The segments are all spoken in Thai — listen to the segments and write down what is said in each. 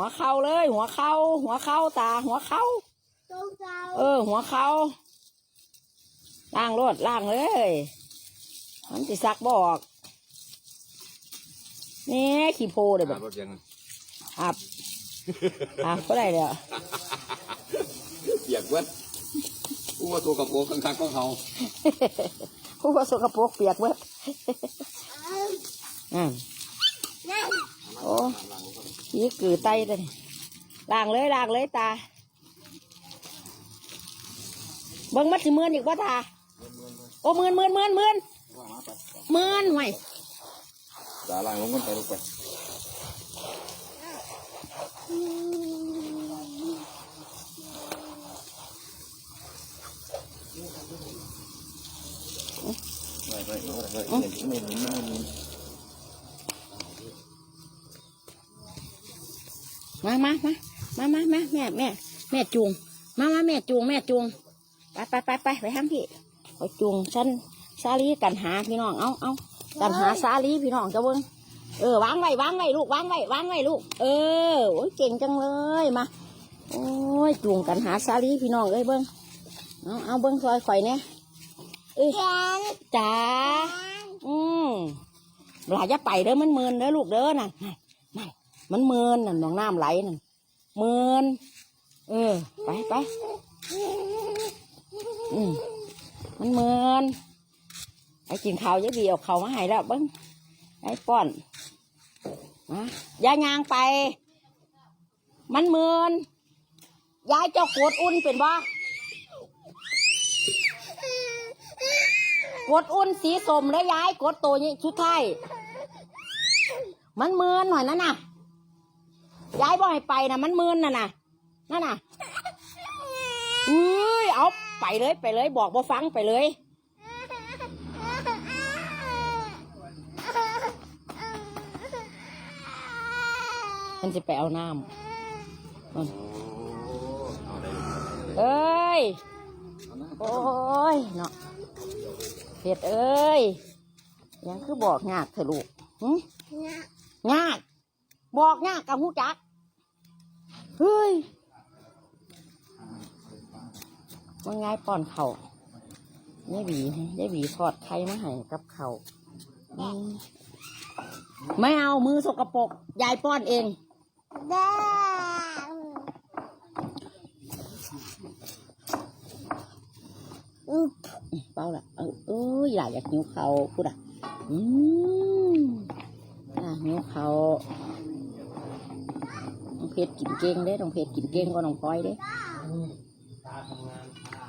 วเข่าเลย หัวเข่าหัวเข่าตา หัวเข่าตรงเท้าเออ หัวเข่าล่างรถล่างเลยมันสิซักบออกนี่ขี้โพเลยแบบรถยังอับอับก็ได้เลยเปียกเวัดอู้ว่าตัวกระโปรงข้างๆของเขาผู้ว่าสกปรกเปียกเว้ยอืมนั่นโอ้ ยี่กือไตเลยล่างเลยล่างเลยตาเบิ้งมัดสิเมือนอีกว่าตา โอ้เมือนเมือนเมือนเมือนเมือนห่วยตาล่างลงกันไปลงไปไม่ไม่ไม่ไม่ไม่ไม่ มามามามามามาแม่แม่แม่จูงมามาแม่จูงแม่จูงไปไปไปไปไปทางพี่ไปจูงฉันซาลีกันหาพี่น้องเอาเอากันหาซาลีพี่น้องจะเบิ้งเออวางไว้วางไว้ลูกวางไว้วางไว้ลูก เออโอ้ยเก่งจังเลยมาโอ้ยจูงกันหาซาลีพี่น้องเอ้ยเบิ้งเอาเอาเบิ้งซอยข่อยเนี่ยเอ้ยจ้าอืมหลายจะไปเด้อมันเมินเด้อลูกเด้อน่ะนั่นนั่น มันเมินน่ะน้องน้ำไหลนั่นเมินเออ ไปไปอืมมันเมินไอ้กินข้าวยะดีเอาข้าวมาให้แล้วเบิ้งไอ้ป้อนมาย่ายางไป มันเมินยายเจ้ากดอุ่นเป็นบ่กดอุ่นสีสมแล้วยายกดตัวนี้ชุดไทยมันเมินหน่อยนั่นน่ะ ยายบอกให้ไปนะมันมินน่ะน่ะนั่นน่ะอุ้ยเอาไปเลยไปเลย บอกบ่ฟังไปเลยมันจะไปเอาน้ำเอ้ย โอ้ยเนาะเผ็ดเอ้ย ยังคือบอกยากเถอะลูกหึยาก บอกยากกับหูจัก เฮ้ยมันไงป้อนเขา่าย่ายบีย่ายบีทอดไข่มาให้กับเขา่าไม่เอามือสกปรกยายป้อนเองแดงอึ๊บเปล่าละเออเอ้ยายอยากหิวเขาพูดอะอืมอะหิวเขา เพชรกินเก่งเด้น้องเพชรกินเก่งก็น้องพลอยเด้ตาทำงานตา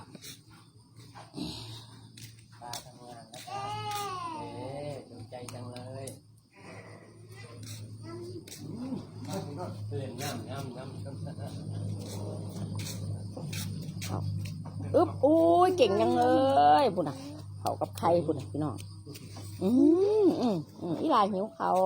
ตาทำงานนะครับเอ๊ะดูใจจังเลยเล่นน้ำน้ำน้ำน้ำน้ำอึ๊บอุ้ยเก่งยังเลยพูดอะเขากับใครพูดอะพี่น้องอืมอืมอืมอีหลายหิวเขาว